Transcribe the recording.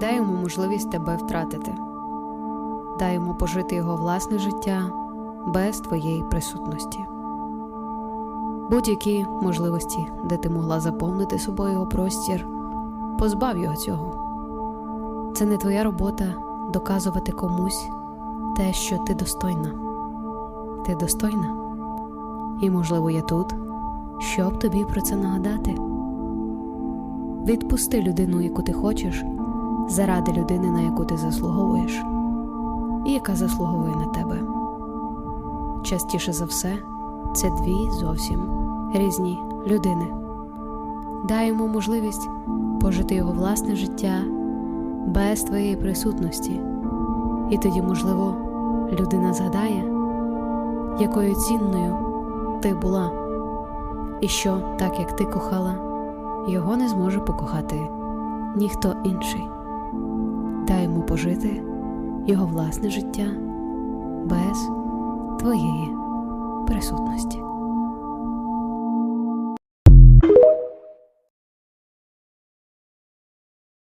Дай йому можливість тебе втратити. Дай йому пожити його власне життя без твоєї присутності. Будь-які можливості, де ти могла заповнити собою його простір, позбав його цього. Це не твоя робота доказувати комусь те, що ти достойна. Ти достойна. І, можливо, я тут, щоб тобі про це нагадати. Відпусти людину, яку ти хочеш, заради людини, на яку ти заслуговуєш, і яка заслуговує на тебе. Частіше за все, це дві зовсім різні людини. Дай йому можливість пожити його власне життя без твоєї присутності, і тоді, можливо, людина згадає, якою цінною ти була, і що, так як ти кохала, його не зможе покохати ніхто інший. Дай йому пожити його власне життя без твоєї присутності.